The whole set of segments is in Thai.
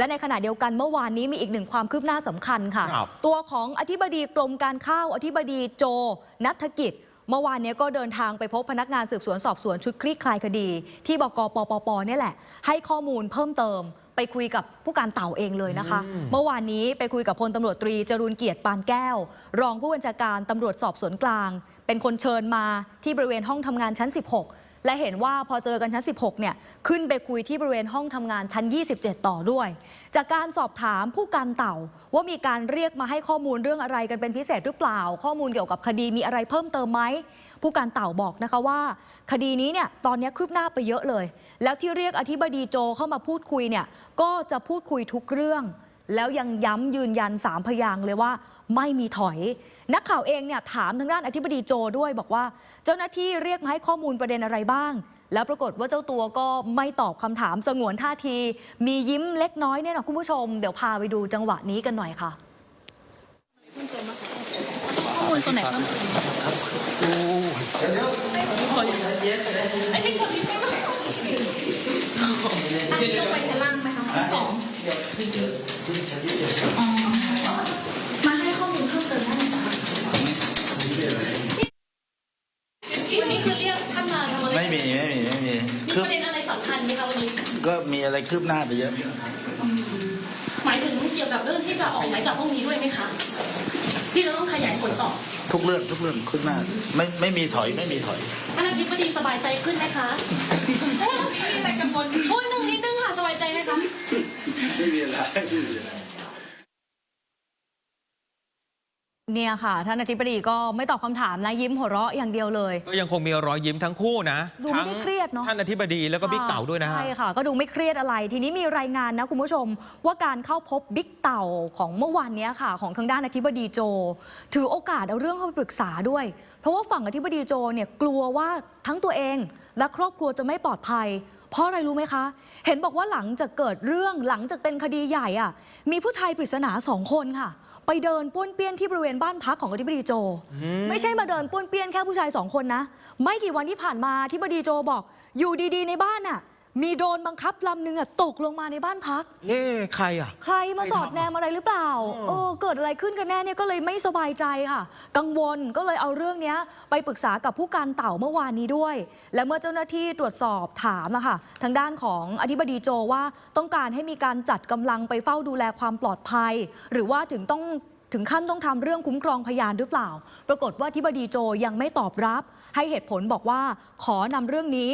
และในขณะเดียวกันเมื่อวานนี้มีอีกหนึ่งความคืบหน้าสำคัญค่ะครับตัวของอธิบดีกรมการข้าวอธิบดีโจ นัฐกิจเมื่อวานเนี้ก็เดินทางไปพบพนักงานสืบสวนสอบสวนชุดคลี่คลายคดี ที่บกปปปเนี่ยแหละ ให้ข้อมูลเพิ่มเติมไปคุยกับผู้การเต่าเองเลยนะคะ เมื่อวานนี้ไปคุยกับพลตำรวจตรีจรูนเกียรติปานแก้ว รองผู้บัญชาการตำรวจสอบสวนกลาง เป็นคนเชิญมาที่บริเวณห้องทำงานชั้น 16 และเห็นว่าพอเจอกันชั้น 16 เนี่ย ขึ้นไปคุยที่บริเวณห้องทำงานชั้น 27 ต่อด้วย จากการสอบถามผู้การเต่าว่ามีการเรียกมาให้ข้อมูลเรื่องอะไรกันเป็นพิเศษหรือเปล่า ข้อมูลเกี่ยวกับคดีมีอะไรเพิ่มเติมไหม ผู้การเต่าบอกนะคะว่า คดีนี้เนี่ยตอนนี้คืบหน้าไปเยอะเลย แล้วที่เรียกอธิบดีโจเข้ามาพูดคุยเนี่ยก็จะพูดคุยทุกเรื่อง แล้วยังย้ำยืนยันสามพยางค์เลยว่าไม่มีถอย นักข่าวเองเนี่ยถามทางด้านอธิบดีโจด้วยบอกว่า เจ้าหน้าที่เรียกมาให้ข้อมูลประเด็นอะไรบ้าง แล้วปรากฏว่าเจ้าตัวก็ไม่ตอบคำถามสงวนท่าที มียิ้มเล็กน้อยเนี่ยนะคุณผู้ชม เดี๋ยวพาไปดูจังหวะนี้กันหน่อยค่ะข้อมูลส่วนไหนเพิ่มเติมไอ้ที่คนที่ใช่ไหมอันนี้ลงไปชั้นล่างไหมคะ ชั้นสองอ๋อมาให้ข้อมูลเพิ่มเติมได้ไหมคะวันนี้คือเรียกท่านมาทำอะไรไม่มีไม่มีไม่มีมีคืปบระเด็นอะไรสำคัญไหมคะวันนี้ ก็มีอะไรคืบหน้าไปเยอะ หมายถึงเกี่ยวกับเรื่องที่จะออกหมายจับพวกนี้ด้วยไหมคะ ที่เราต้องขยายผลต่อทุกเรื่องทุกเรื่องคืบหน้า ไม่ไม่มีถอยไม่มีถอย ท่านอธิบดีสบายใจขึ้นไหมคะโอ้ยมีอะไรกังวลพูดหนึ่งนิดนึงค่ะสบายใจไหมคะ ไม่มีอะไรไม่มีอะไร เนี่ยค่ะ ท่านอธิบดีก็ไม่ตอบคำถามนะยิ้มหัวเราะอย่างเดียวเลย ก็ยังคงมีรอยยิ้มทั้งคู่นะดูไม่ทั้งได้เครียดเนอะ ท่านอธิบดีแล้วก็บิ๊กเต่าด้วยนะฮะ ใช่ค่ะ ก็ดูไม่เครียดอะไร ทีนี้มีรายงานนะคุณผู้ชม ว่าการเข้าพบบิ๊กเต่าของเมื่อวานเนี้ยค่ะ ของทางด้านอธิบดีโจ ถือโอกาสเอาเรื่องเข้าไปปรึกษาด้วย เพราะว่าฝั่งอธิบดีโจเนี่ยกลัวว่าทั้งตัวเองและครอบครัวจะไม่ปลอดภัย เพราะอะไรรู้ไหมคะ เห็นบอกว่าหลังจากเกิดเรื่องหลังจากเป็นคดีใหญ่อะมีผู้ชายปริศนาสองคนค่ะ ไปเดินป้วนเปี้ยนที่บริเวณบ้านพักของอธิบดีโจ ไม่ใช่มาเดินป้วนเปี้ยนแค่ผู้ชายสองคนนะ ไม่กี่วันที่ผ่านมาอธิบดีโจบอก อยู่ดีๆในบ้านน่ะ มีโดรนบังคับลำหนึ่งอะตกลงมาในบ้านพัก เอ๊ะใครอะ ใครมาสอดแนมอะไรหรือเปล่าเออเกิดอะไรขึ้นกันแน่เนี่ยก็เลยไม่สบายใจค่ะ กังวลก็เลยเอาเรื่องเนี้ยไปปรึกษากับผู้การเต่าเมื่อวานนี้ด้วย และเมื่อเจ้าหน้าที่ตรวจสอบถามอะค่ะ ทางด้านของอธิบดีโจว่าต้องการให้มีการจัดกำลังไปเฝ้าดูแลความปลอดภัย หรือว่าถึงต้องถึงขั้นต้องทำเรื่องคุ้มครองพยานหรือเปล่า ปรากฏว่าอธิบดีโจยังไม่ตอบรับ ให้เหตุผลบอกว่าขอนำเรื่องนี้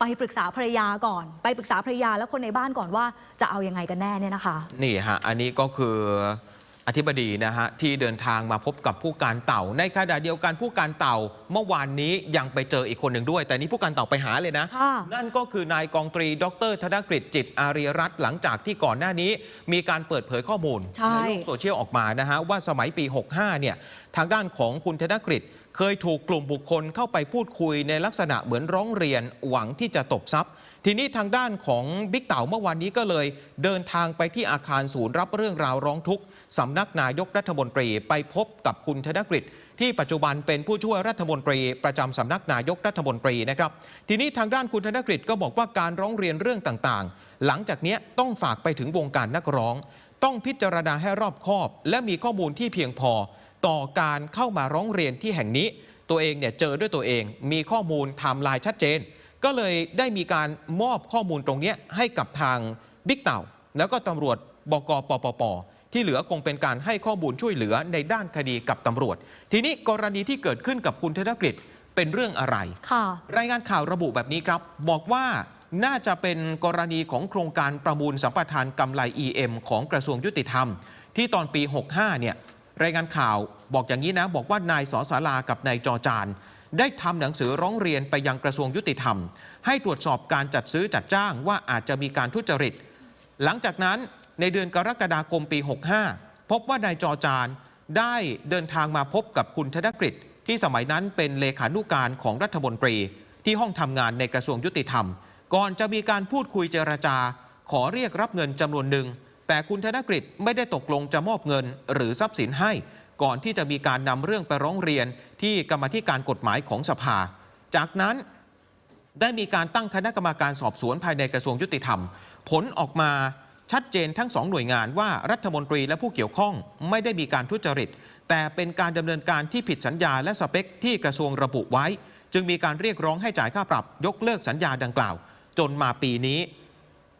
ไปปรึกษาภรรยาก่อน ไปปรึกษาภรรยาและคนในบ้านก่อนว่าจะเอายังไงกันแน่เนี่ยนะคะ นี่ฮะ อันนี้ก็คืออธิบดีนะฮะ ที่เดินทางมาพบกับผู้การเต่า ในขณะเดียวกันผู้การเต่า เมื่อวานนี้ยังไปเจออีกคนหนึ่งด้วย แต่นี้ผู้การเต่าไปหาเลยนะ ค่ะ นั่นก็คือนายกองตรีดรธนกฤษจิตอารีรัตน์หลังจากที่ก่อนหน้านี้ มีการเปิดเผยข้อมูลใช่โลกโซเชียลออกมานะฮะว่าสมัยปี 65 เนี่ยทางด้านของคุณธนกฤษเคยถูกกลุ่มบุคคลเข้าไปพูดคุยในลักษณะเหมือนร้องเรียนหวังที่จะตบทรัพย์ ทีนี้ทางด้านของบิ๊กเต่าเมื่อวานนี้ก็เลย เดินทางไปที่อาคารศูนย์รับเรื่องราวร้องทุกข์สำนักนายกรัฐมนตรีไปพบกับคุณธนกฤษที่ปัจจุบันเป็นผู้ช่วยรัฐมนตรี ประจำสำนักนายกรัฐมนตรีนะครับ ทีนี้ทางด้านคุณธนกฤษก็บอกว่าการร้องเรียนเรื่องต่างๆ หลังจากนี้ต้องฝากไปถึงวงการนักร้อง ต้องพิจารณาให้รอบคอบ และมีข้อมูลที่เพียงพอ ต่อการเข้ามาร้องเรียนที่แห่งนี้ ตัวเองเนี่ยเจอด้วยตัวเอง มีข้อมูลไทม์ไลน์ชัดเจน ก็เลยได้มีการมอบข้อมูลตรงเนี้ยให้กับทางบิ๊กเต่า แล้วก็ตำรวจบกปปปที่เหลือคงเป็นการให้ข้อมูลช่วยเหลือในด้านคดีกับตำรวจ ทีนี้กรณีที่เกิดขึ้นกับคุณธนกฤษเป็นเรื่องอะไรค่ะรายงานข่าวระบุแบบนี้ครับ บอกว่าน่าจะเป็นกรณีของโครงการประมูลสัมปทานกำไร EM ของกระทรวงยุติธรรม ที่ตอนปี 65 เนี่ย รายงานข่าวบอกอย่างนี้นะ บอกว่านายสอสารากับนายจอจานได้ทำหนังสือร้องเรียนไปยังกระทรวงยุติธรรม ให้ตรวจสอบการจัดซื้อจัดจ้างว่าอาจจะมีการทุจริต หลังจากนั้นในเดือนกรกฎาคมปี 65 พบว่านายจอจานได้เดินทางมาพบกับคุณธนกฤษที่สมัยนั้นเป็นเลขานุการของรัฐมนตรี ที่ห้องทำงานในกระทรวงยุติธรรม ก่อนจะมีการพูดคุยเจรจา ขอเรียกรับเงินจำนวนหนึ่ง แต่คุณธนกฤษไม่ได้ตกลงจะมอบเงินหรือทรัพย์สินให้ ก่อนที่จะมีการนำเรื่องไปร้องเรียนที่กรรมธิการกฎหมายของสภา จากนั้นได้มีการตั้งคณะกรรมการสอบสวนภายในกระทรวงยุติธรรม ผลออกมาชัดเจนทั้งสองหน่วยงานว่ารัฐมนตรีและผู้เกี่ยวข้องไม่ได้มีการทุจริต แต่เป็นการดำเนินการที่ผิดสัญญาและสเปคที่กระทรวงระบุไว้ จึงมีการเรียกร้องให้จ่ายค่าปรับยกเลิกสัญญาดังกล่าว จนมาปีนี้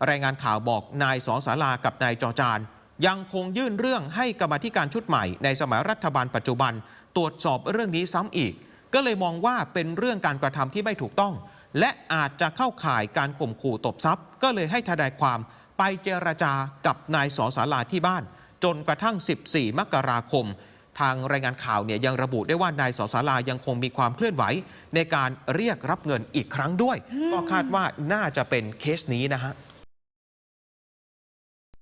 รายงานข่าวบอกนายสอสารากับนายจอจาน ยังคงยื่นเรื่องให้กรรมธิการชุดใหม่ ในสมัยรัฐบาลปัจจุบัน ตรวจสอบเรื่องนี้ซ้ำอีก ก็เลยมองว่าเป็นเรื่องการกระทำที่ไม่ถูกต้อง และอาจจะเข้าข่ายการข่มขู่ตบทรัพย์ ก็เลยให้ทนายความไปเจรจากับนายสอสาราที่บ้าน จนกระทั่ง 14 มกราคม ทางรายงานข่าวเนี่ยยังระบุได้ว่านายสอสารายังคงมีความเคลื่อนไหว ในการเรียกรับเงินอีกครั้งด้วย ก็คาดว่าน่าจะเป็นเคสนี้นะฮะ